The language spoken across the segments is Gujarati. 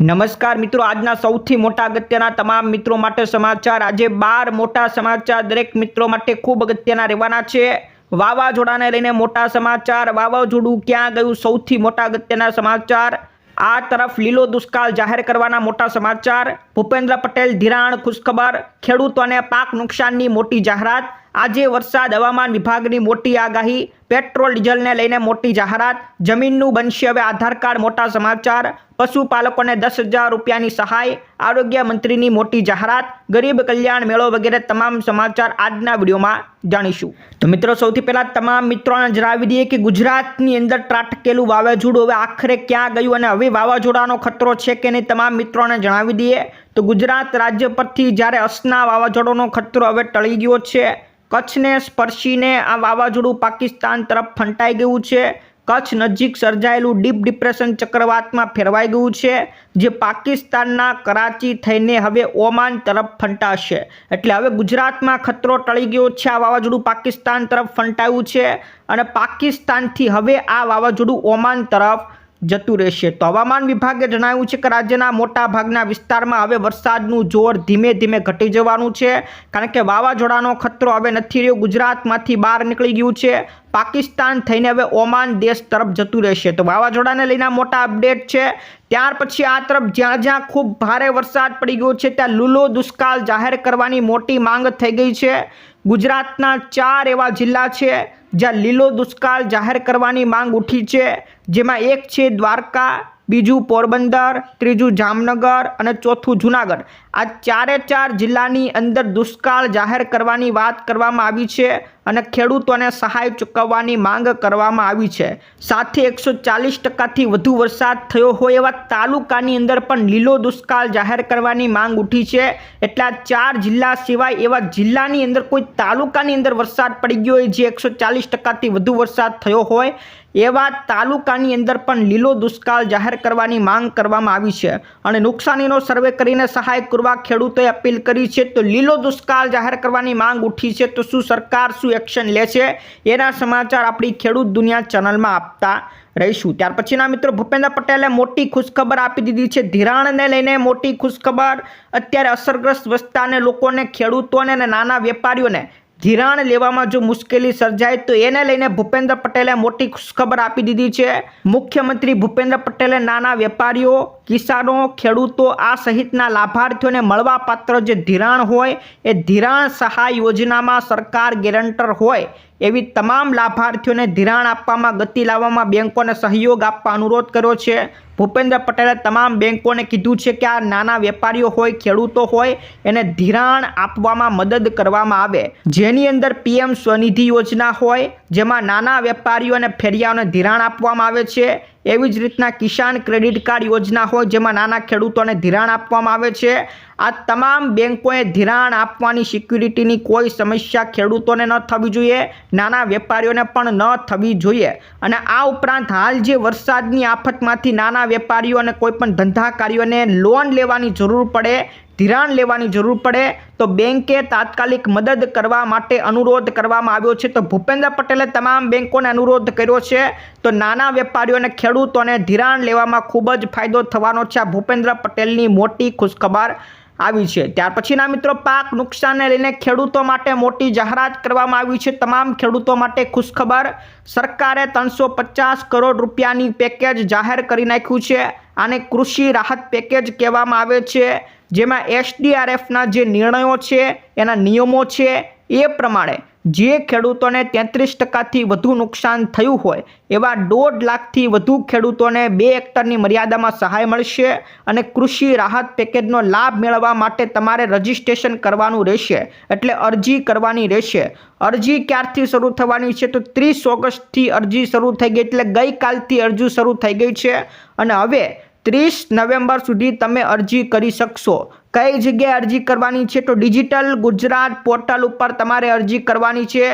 નમસ્કાર મિત્રો, આજના સૌથી મોટા અગત્યના તમામ મિત્રો માટે સમાચાર. આજે બાર મોટા સમાચાર દરેક મિત્રો માટે ખૂબ અગત્યના રહેવાના છે. વાવાઝોડાને લઈને મોટા સમાચાર. વાવાઝોડું ક્યાં ગયું? સૌથી મોટા અગત્યના સમાચાર. આ તરફ લીલો દુષ્કાળ જાહેર કરવાના મોટા સમાચાર. ભૂપેન્દ્ર પટેલ ધિરાણ ખુશખબર. ખેડૂતોને પાક નુકસાનની મોટી જાહેરાત. આજે વરસાદ હવામાન વિભાગની મોટી આગાહી. પેટ્રોલ, ડીઝલને લઈને મોટી જાહેરાત. જમીનનું બનશે હવે આધાર કાર્ડ, મોટા સમાચાર. પશુપાલકોને દસ હજાર રૂપિયાની સહાય. આરોગ્ય મંત્રીની મોટી જાહેરાત. ગરીબ કલ્યાણ મેળો વગેરે તમામ સમાચાર આજના વિડીયોમાં જાણીશું. તો મિત્રો, સૌથી પહેલાં તમામ મિત્રોને જણાવી દઈએ કે ગુજરાતની અંદર ત્રાટકેલું વાવાઝોડું હવે આખરે ક્યાં ગયું અને હવે વાવાઝોડાનો ખતરો છે કે નહીં તમામ મિત્રોને જણાવી દઈએ. તો ગુજરાત રાજ્ય પરથી જ્યારે અસના વાવાઝોડાનો ખતરો હવે ટળી ગયો છે, કચ્છને સ્પર્શીને આ વાવાઝોડું પાકિસ્તાન તરફ ફંટાઈ ગયું છે. કચ્છ નજીક સર્જાયેલું ડીપ ડિપ્રેશન ચક્રવાતમાં ફેરવાઈ ગયું છે, જે પાકિસ્તાનના કરાચી થઈને હવે ઓમાન તરફ ફંટાશે. એટલે હવે ગુજરાતમાં ખતરો ટળી ગયો છે, આ વાવાઝોડું પાકિસ્તાન તરફ ફંટાયું છે અને પાકિસ્તાનથી હવે આ વાવાઝોડું ઓમાન તરફ જતું રહેશે. તો હવામાન વિભાગે જણાવ્યું છે કે રાજ્યના મોટા ભાગના વિસ્તારમાં હવે વરસાદનું જોર ધીમે ધીમે ઘટી જવાનું છે. કારણ કે વાવાઝોડાનો ખતરો હવે નથી રહ્યો. ગુજરાતમાંથી બહાર નીકળી ગયું છે. પાકિસ્તાન થઈને હવે ઓમાન દેશ તરફ જતું રહેશે. તો વાવાઝોડાને લઈને મોટા અપડેટ છે. ત્યાર પછી આ તરફ જ્યાં જ્યાં ખૂબ ભારે વરસાદ પડી ગયો છે, ત્યાં લૂલો દુષ્કાળ જાહેર કરવાની મોટી માંગ થઈ ગઈ છે. ગુજરાતના ચાર એવા જિલ્લા છે જ્યાં લીલો દુષ્કાળ જાહેર કરવાની માંગ ઉઠી છે, જેમાં એક છે દ્વારકા, બીજું પોરબંદર, ત્રીજું જામનગર અને ચોથું જુનાગઢ. આ ચારે ચાર જિલ્લાની અંદર દુષ્કાળ જાહેર કરવાની વાત કરવામાં આવી છે અને ખેડૂતોને સહાય ચૂકવવાની માંગ કરવામાં આવી છે. સાથે એકસો ચાલીસ ટકાથી વધુ વરસાદ થયો હોય એવા તાલુકાની અંદર પણ લીલો દુષ્કાળ જાહેર કરવાની માંગ ઉઠી છે. એટલે ચાર જિલ્લા સિવાય એવા જિલ્લાની અંદર કોઈ તાલુકાની અંદર વરસાદ પડી ગયો હોય જે એકસો ચાલીસ ટકાથી વધુ વરસાદ થયો હોય એવા તાલુકાની અંદર પણ લીલો દુષ્કાળ જાહેર કરવાની માંગ કરવામાં આવી છે. અને નુકસાનીનો સર્વે કરીને સહાય કરવા ખેડૂતોએ અપીલ કરી છે, તો લીલો દુષ્કાળ જાહેર કરવાની માંગ ઉઠી છે, તો શું સરકાર શું એક્શન લે છે? એના સમાચાર આપણી ખેડૂત દુનિયા ચેનલમાં આપતા રહીશું. ત્યાર પછીના મિત્રો, ભૂપેન્દ્ર પટેલે મોટી ખુશખબર આપી દીધી છે. ધિરાણને લઈને મોટી ખુશખબર. અત્યારે અસરગ્રસ્ત વસ્તાને, લોકોને, ખેડૂતોને અને નાના વેપારીઓને ધિરાણ લેવામાં જો મુશ્કેલી સર્જાય તો એને લઈને ભૂપેન્દ્ર પટેલે મોટી ખુશખબર આપી દીધી છે. મુખ્યમંત્રી ભૂપેન્દ્ર પટેલે નાના વેપારીઓ, કિસાનો, ખેડૂતો આ સહિતના લાભાર્થીઓને મળવાપાત્ર જે ધિરાણ હોય, એ ધિરાણ સહાય યોજનામાં સરકાર ગેરંટર હોય એવી તમામ લાભાર્થીઓને ધિરાણ આપવામાં, ગતિ લાવવામાં બેંકોને સહયોગ આપવા અનુરોધ કર્યો છે. ભૂપેન્દ્ર પટેલે તમામ બેંકોને કીધું છે કે આ નાના વેપારીઓ હોય, ખેડૂતો હોય, એને ધિરાણ આપવામાં મદદ કરવામાં આવે. જેની અંદર પીએમ સ્વનિધિ યોજના હોય, જેમાં નાના વેપારીઓ અને ફેરિયાઓને ધિરાણ આપવામાં આવે છે. એવી જ રીતના કિસાન ક્રેડિટ કાર્ડ યોજના હોય જેમાં નાના ખેડૂતોને ધિરાણ આપવામાં આવે છે. આ તમામ બેંકોએ ધિરાણ આપવાની સિક્યુરિટીની કોઈ સમસ્યા ખેડૂતોને ન થવી જોઈએ, નાના વેપારીઓને પણ ન થવી જોઈએ. અને આ ઉપરાંત હાલ જે વરસાદની આફતમાંથી નાના વેપારીઓ અને કોઈપણ ધંધાકારીઓને લોન લેવાની જરૂર પડે ધિરાણ લેવાની જરૂર પડે, તો બેંકે તાત્કાલિક મદદ કરવા માટે અનુરોધ કરવામાં આવ્યો છે. તો ભૂપેન્દ્ર પટેલે તમામ બેંકોને અનુરોધ કર્યો છે. તો નાના વેપારીઓ અને ખેડૂતોને ધિરાણ લેવામાં ખૂબ જ ફાયદો થવાનો છે. આ ભૂપેન્દ્ર પટેલની મોટી ખુશખબર આવી છે. ત્યાર પછીના મિત્રો, પાક નુકસાનને લઈને ખેડૂતો માટે મોટી જાહેરાત કરવામાં આવી છે. તમામ ખેડૂતો માટે ખુશખબર, સરકારે ત્રણસો પચાસ કરોડ રૂપિયાની પેકેજ જાહેર કરી નાખ્યું છે. આને કૃષિ રાહત પેકેજ કહેવામાં આવે છે. જેમાં એસડીઆરએફના જે નિર્ણયો છે, એના નિયમો છે, એ પ્રમાણે જે ખેડૂતોને તેત્રીસ ટકાથી વધુ નુકસાન થયું હોય, એવા દોઢ લાખથી વધુ ખેડૂતોને બે હેક્ટરની મર્યાદામાં સહાય મળશે અને કૃષિ રાહત પેકેજનો લાભ મેળવવા માટે તમારે રજિસ્ટ્રેશન કરવાનું રહેશે, એટલે અરજી કરવાની રહેશે. અરજી ક્યારથી શરૂ થવાની છે તો ત્રીસ ઓગસ્ટથી અરજી શરૂ થઈ ગઈ, એટલે ગઈકાલથી અરજી શરૂ થઈ ગઈ છે. અને હવે ત્રીસ નવેમ્બર સુધી તમે અરજી કરી શકશો. કઈ જગ્યાએ અરજી કરવાની છે તો ડિજિટલ ગુજરાત પોર્ટલ ઉપર તમારે અરજી કરવાની છે.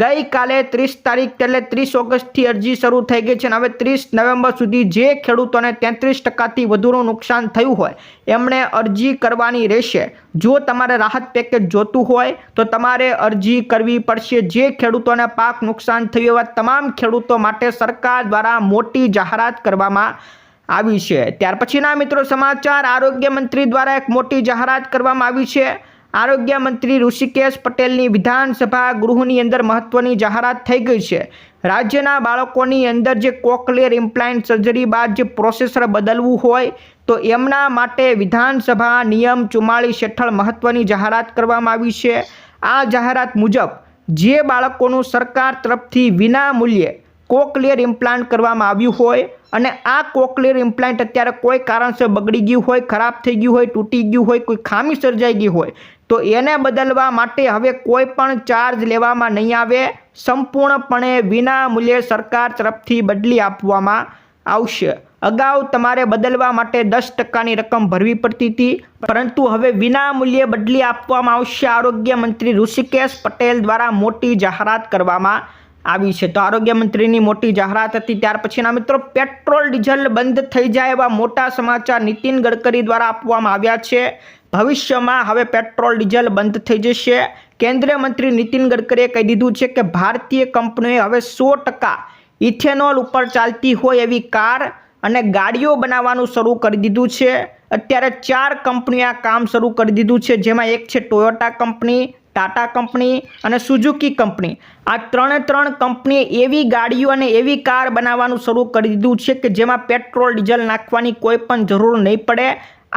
ગઈકાલે ત્રીસ તારીખ એટલે ત્રીસ ઓગસ્ટથી અરજી શરૂ થઈ ગઈ છે અને હવે ત્રીસ નવેમ્બર સુધી જે ખેડૂતોને તેત્રીસ ટકાથી વધુનું નુકસાન થયું હોય, એમણે અરજી કરવાની રહેશે. જો તમારે રાહત પેકેજ જોતું હોય તો તમારે અરજી કરવી પડશે. જે ખેડૂતોને પાક નુકસાન થયું એવા તમામ ખેડૂતો માટે સરકાર દ્વારા મોટી જાહેરાત કરવામાં આવી છે. ત્યાર પછીના મિત્રો સમાચાર, આરોગ્ય મંત્રી દ્વારા એક મોટી જાહેરાત કરવામાં આવી છે. આરોગ્ય મંત્રી ઋષિકેશ પટેલની વિધાનસભા ગૃહની અંદર મહત્વની જાહેરાત થઈ ગઈ છે. રાજ્યના બાળકોની અંદર જે કોકલિયર ઇમ્પ્લાન્ટ સર્જરી બાદ જે પ્રોસેસર બદલવું હોય, તો એમના માટે વિધાનસભા નિયમ ચુમ્માળીસ હેઠળ મહત્વની જાહેરાત કરવામાં આવી છે. આ જાહેરાત મુજબ, જે બાળકોનું સરકાર તરફથી વિના મૂલ્યે કોકલિયર ઇમ્પ્લાન્ટ કરવામાં આવ્યું હોય અને આ કોકલિયર ઇમ્પ્લાન્ટ અત્યારે કોઈ કારણસર બગડી ગયું હોય, ખરાબ થઈ ગયું હોય, તૂટી ગયું હોય, કોઈ ખામી સર્જાઈ ગઈ હોય, તો એને બદલવા માટે હવે કોઈ પણ ચાર્જ લેવામાં નહીં આવે. સંપૂર્ણપણે વિના મૂલ્યે સરકાર તરફથી બદલી આપવામાં આવશે. અગાઉ તમારે બદલવા માટે દસ ટકાની રકમ ભરવી પડતી હતી, પરંતુ હવે વિના મૂલ્યે બદલી આપવામાં આવશે. આરોગ્ય મંત્રી ઋષિકેશ પટેલ દ્વારા મોટી જાહેરાત કરવામાં આવી છે. તો આરોગ્ય મંત્રીની મોટી જાહેરાત હતી. ત્યાર પછીના મિત્રો, પેટ્રોલ, ડીઝલ બંધ થઈ જાય એવા મોટા સમાચાર નીતિન ગડકરી દ્વારા આપવામાં આવ્યા છે. ભવિષ્યમાં હવે પેટ્રોલ, ડીઝલ બંધ થઈ જશે. કેન્દ્રીય મંત્રી નીતિન ગડકરીએ કહી દીધું છે કે ભારતીય કંપનીઓએ હવે સો ટકા ઇથેનોલ ઉપર ચાલતી હોય એવી કાર અને ગાડીઓ બનાવવાનું શરૂ કરી દીધું છે. અત્યારે ચાર કંપનીઓ આ કામ શરૂ કરી દીધું છે. જેમાં એક છે ટોયોટા કંપની ટાટા કંપની અને સુઝુકી કંપની. આ ત્રણે ત્રણ કંપનીએ એવી ગાડીઓ અને એવી કાર બનાવવાનું શરૂ કરી દીધું છે કે જેમાં પેટ્રોલ, ડીઝલ નાખવાની કોઈ પણ જરૂર નહીં પડે.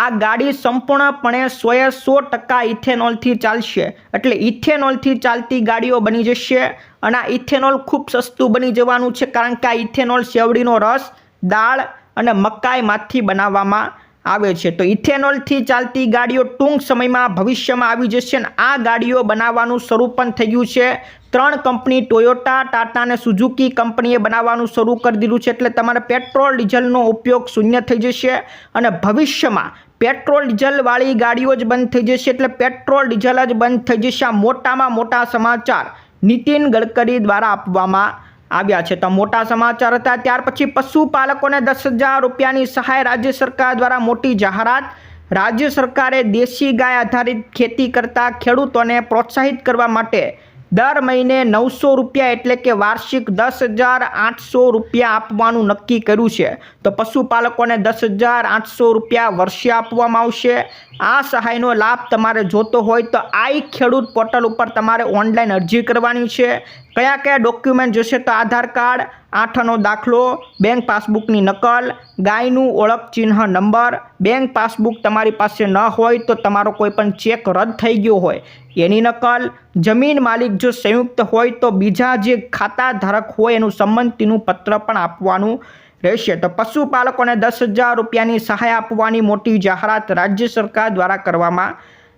આ ગાડી સંપૂર્ણપણે સોએ સો ટકા ઇથેનોલથી ચાલશે. એટલે ઇથેનોલથી ચાલતી ગાડીઓ બની જશે અને આ ઇથેનોલ ખૂબ સસ્તું બની જવાનું છે કારણ કે આ ઇથેનોલ શેવડીનો રસ, દાળ અને મકાઈમાંથી બનાવવામાં આવે છે. તો ઇથેનોલથી ચાલતી ગાડીઓ ટૂંક સમયમાં ભવિષ્યમાં આવી જશે અને આ ગાડીઓ બનાવવાનું શરૂ પણ થઈ ગયું છે. ત્રણ કંપની ટોયોટા, ટાટા અને સુઝુકી કંપનીએ બનાવવાનું શરૂ કરી દીધું છે. એટલે તમારે પેટ્રોલ ડીઝલનો ઉપયોગ શૂન્ય થઈ જશે અને ભવિષ્યમાં પેટ્રોલ ડીઝલવાળી ગાડીઓ જ બંધ થઈ જશે. એટલે પેટ્રોલ ડીઝલ જ બંધ થઈ જશે. આ મોટામાં મોટા સમાચાર નીતિન ગડકરી દ્વારા આપવામાં આવ્યા છે. તો મોટા સમાચાર હતા. ત્યાર પછી પશુપાલકોને દસ હજાર રૂપિયાની સહાય રાજ્ય સરકાર દ્વારા મોટી જાહેરાત. રાજ્ય સરકારે દેશી ગાય આધારિત ખેતી કરતા ખેડૂતોને પ્રોત્સાહિત કરવા માટે દર મહિને નવસો રૂપિયા એટલે કે વાર્ષિક દસ હજાર આઠસો રૂપિયા આપવાનું નક્કી કર્યું છે. તો પશુપાલકોને દસ હજાર આઠસો રૂપિયા વર્ષે આપવામાં આવશે. આ સહાયનો લાભ તમારે જોતો હોય તો આઈ ખેડૂત પોર્ટલ ઉપર તમારે ઓનલાઈન અરજી કરવાની છે. કયા કયા ડોક્યુમેન્ટ જોશે તો આધાર કાર્ડ, આઠનો દાખલો બેંક પાસબુકની નકલ, ગાયનું ઓળખ ચિહ્ન નંબર બેંક પાસબુક તમારી પાસે ન હોય તો તમારો કોઈ પણ ચેક રદ થઈ ગયો હોય. એની નકલ, જમીન માલિક જો સંયુક્ત હોય તો બીજા જે ખાતા ધારક હોય એનું સંમતિનું પત્ર પણ આપવાનું રહેશે. તો પશુપાલકોને દસ હજાર રૂપિયાની સહાય આપવાની મોટી જાહેરાત રાજ્ય સરકાર દ્વારા કરવામાં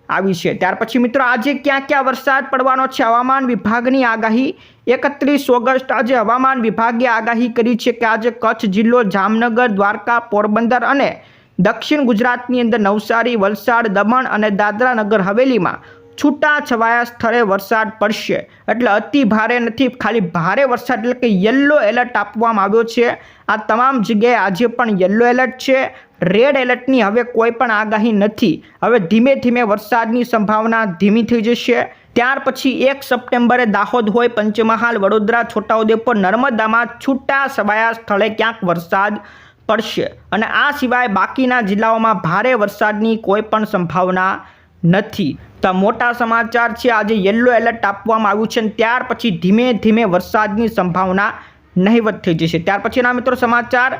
આવી છે. ત્યાર પછી મિત્રો, આજે ક્યાં ક્યાં વરસાદ પડવાનો છે? હવામાન વિભાગની આગાહી એકત્રીસ ઓગસ્ટ. આજે હવામાન વિભાગે આગાહી કરી છે કે આજે કચ્છ જિલ્લો, જામનગર, દ્વારકા, પોરબંદર અને દક્ષિણ ગુજરાતની અંદર નવસારી, વલસાડ, દમણ અને દાદરા નગર હવેલીમાં છૂટા છવાયા સ્થળે વરસાદ પડશે. એટલે અતિ ભારે નથી, ખાલી ભારે વરસાદ એટલે કે યલો એલર્ટ આપવામાં આવ્યો છે. આ તમામ જગ્યાએ આજે પણ યલો એલર્ટ છે. રેડ એલર્ટની હવે કોઈ પણ આગાહી નથી. હવે ધીમે ધીમે વરસાદની સંભાવના ધીમી થઈ જશે. ત્યાર પછી એક સપ્ટેમ્બરે દાહોદ હોય, પંચમહાલ, વડોદરા, છોટાઉદેપુર, નર્મદામાં છૂટા છવાયા સ્થળે ક્યાંક વરસાદ પડશે. અને આ સિવાય બાકીના જિલ્લાઓમાં ભારે વરસાદની કોઈ પણ સંભાવના નથી. તો મોટા સમાચાર છે. આજે યલો એલર્ટ આપવામાં આવ્યું છે અને ત્યાર પછી ધીમે ધીમે વરસાદની સંભાવના નહીવત થઈ જશે. ત્યાર પછીના મિત્રો સમાચાર,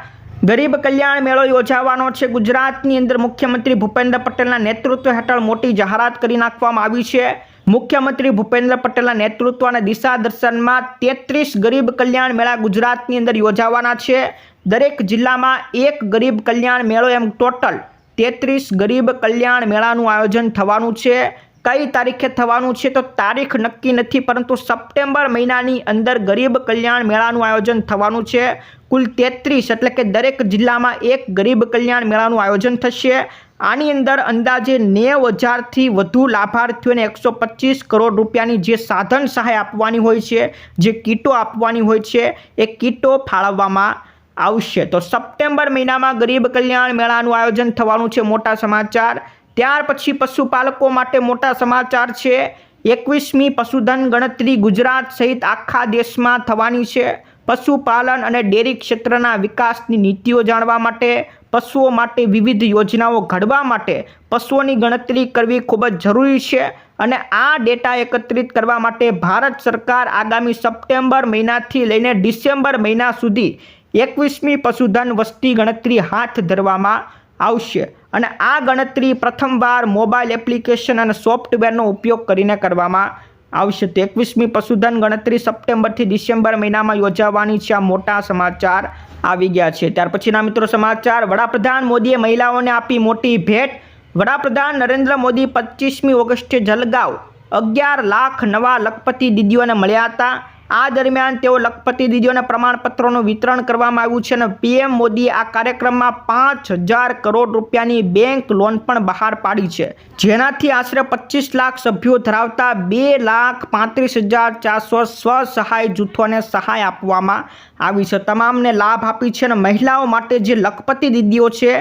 ગરીબ કલ્યાણ મેળો યોજાવાનો છે. ગુજરાતની અંદર મુખ્યમંત્રી ભૂપેન્દ્ર પટેલના નેતૃત્વ હેઠળ મોટી જાહેરાત કરી નાખવામાં આવી છે. મુખ્યમંત્રી ભૂપેન્દ્ર પટેલના નેતૃત્વ અને દિશા દર્શનમાં તેત્રીસ ગરીબ કલ્યાણ મેળા ગુજરાતની અંદર યોજાવાના છે. દરેક જિલ્લામાં એક ગરીબ કલ્યાણ મેળો એમ ટોટલ તેત્રીસ ગરીબ કલ્યાણ મેળાનું આયોજન થવાનું છે. કઈ તારીખે થવાનું છે તો તારીખ નક્કી નથી, પરંતુ સપ્ટેમ્બર મહિનાની અંદર ગરીબ કલ્યાણ મેળાનું આયોજન થવાનું છે. કુલ તેત્રીસ એટલે કે દરેક જિલ્લામાં એક ગરીબ કલ્યાણ મેળાનું આયોજન થશે. આની અંદર અંદાજે નેવ હજારથી વધુ લાભાર્થીઓને એકસો પચીસ કરોડ રૂપિયાની જે સાધન સહાય આપવાની હોય છે, જે કીટો આપવાની હોય છે, એ કીટો ફાળવવામાં આવશે. તો સપ્ટેમ્બર મહિનામાં ગરીબ કલ્યાણ મેળાનું આયોજન થવાનું છે મોટા સમાચાર. ત્યાર પછી પશુપાલકો માટે મોટા સમાચાર છે. એકવીસમી પશુધન ગણતરી ગુજરાત સહિત આખા દેશમાં થવાની છે. પશુપાલન અને ડેરી ક્ષેત્રના વિકાસની નીતિઓ જાણવા માટે, પશુઓ માટે વિવિધ યોજનાઓ ઘડવા માટે પશુઓની ગણતરી કરવી ખૂબ જ જરૂરી છે અને આ ડેટા એકત્રિત કરવા માટે ભારત સરકાર આગામી સપ્ટેમ્બર મહિનાથી લઈને ડિસેમ્બર મહિના સુધી એકવીસમી પશુધન વસ્તી ગણતરી હાથ ધરવામાં આવશે. અને આ ગણતરી પ્રથમવાર મોબાઈલ એપ્લિકેશન અને સોફ્ટવેરનો ઉપયોગ કરીને કરવામાં આવશે. તો એકવીસમી પશુધન ગણતરી સપ્ટેમ્બરથી ડિસેમ્બર મહિનામાં યોજાવાની છે. આ મોટા સમાચાર આવી ગયા છે. ત્યાર પછીના મિત્રો સમાચાર. વડાપ્રધાન મોદીએ મહિલાઓને આપી મોટી ભેટ. વડાપ્રધાન નરેન્દ્ર મોદી પચીસમી ઓગસ્ટે જલગાંવ. અગિયાર લાખ નવા લખપતિ દીદીઓને મળ્યા હતા. આ દરમિયાન તેઓ લખપતિ દીદીઓને પ્રમાણપત્રોનું વિતરણ કરવામાં આવ્યું છે અને પીએમ મોદીએ આ કાર્યક્રમમાં પાંચ હજાર કરોડ રૂપિયાની બેંક લોન પણ બહાર પાડી છે. જેનાથી આશરે પચીસ લાખ સભ્યો ધરાવતા બે લાખ પાંત્રીસ હજાર ચારસો સ્વ સહાય જૂથોને સહાય આપવામાં આવી છે. તમામને લાભ આપી છે અને મહિલાઓ માટે જે લખપતિ દીદીઓ છે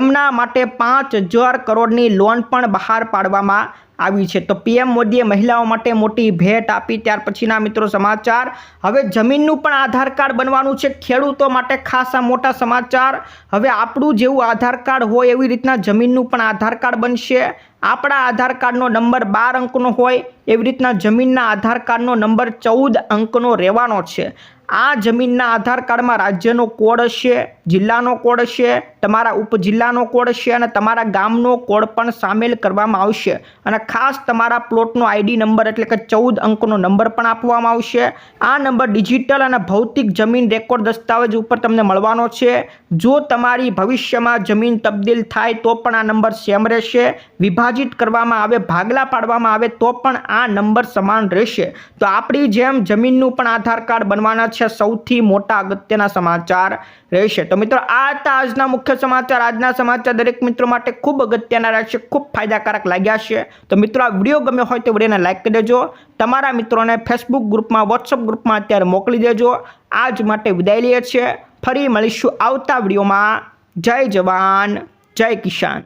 એમના માટે પાંચ હજાર કરોડની લોન પણ બહાર પાડવામાં આવી છે. તો પીએમ મોદીએ મહિલાઓ માટે મોટી ભેટ આપી, ત્યાર પછીના મિત્રો સમાચાર. હવે જમીનનું પણ આધાર કાર્ડ બનવાનું છે. ખેડૂતો માટે ખાસ આ મોટા સમાચાર. હવે આપણું જેવું આધાર કાર્ડ હોય એવી રીતના જમીનનું પણ આધાર કાર્ડ બનશે. આપણા આધાર કાર્ડનો નંબર બાર અંકનો હોય, એવી રીતના જમીનના આધાર કાર્ડનો નંબર ચૌદ અંકનો રહેવાનો છે. આ જમીનના આધાર કાર્ડમાં રાજ્યનો કોડ હશે, જિલ્લાનો કોડ હશે, તમારા ઉપજિલ્લાનો કોડ હશે અને તમારા ગામનો કોડ પણ સામેલ કરવામાં આવશે. અને ખાસ તમારા પ્લોટનો આઈડી નંબર એટલે કે ચૌદ અંકનો નંબર પણ આપવામાં આવશે. આ નંબર ડિજિટલ અને ભૌતિક જમીન રેકોર્ડ દસ્તાવેજ ઉપર તમને મળવાનો છે. જો તમારી ભવિષ્યમાં જમીન તબદીલ થાય તો પણ આ નંબર સેમ રહેશે. વિભાજિત કરવામાં આવે, ભાગલા પાડવામાં આવે, તો પણ આ નંબર સમાન રહેશે. તો આપણી જેમ જમીનનું પણ આધાર કાર્ડ બનવાના છે, સૌથી મોટા અગત્યના સમાચાર રહેશે. તો મિત્રો, આ હતા આજના મુખ્ય સમાચાર. આજના સમાચાર દરેક મિત્રો માટે ખૂબ અગત્યના રહેશે, ખૂબ ફાયદાકારક લાગ્યા છે. તો મિત્રો, આ વીડિયો ગમ્યો હોય તો વિડીયોને લાઇક કરી દેજો. તમારા મિત્રોને ફેસબુક ગ્રુપમાં, વોટ્સઅપ ગ્રુપમાં અત્યારે મોકલી દેજો. આજ માટે વિદાય લઈએ છીએ. ફરી મળીશું આવતા વિડીયોમાં. જય જવાન, જય કિસાન.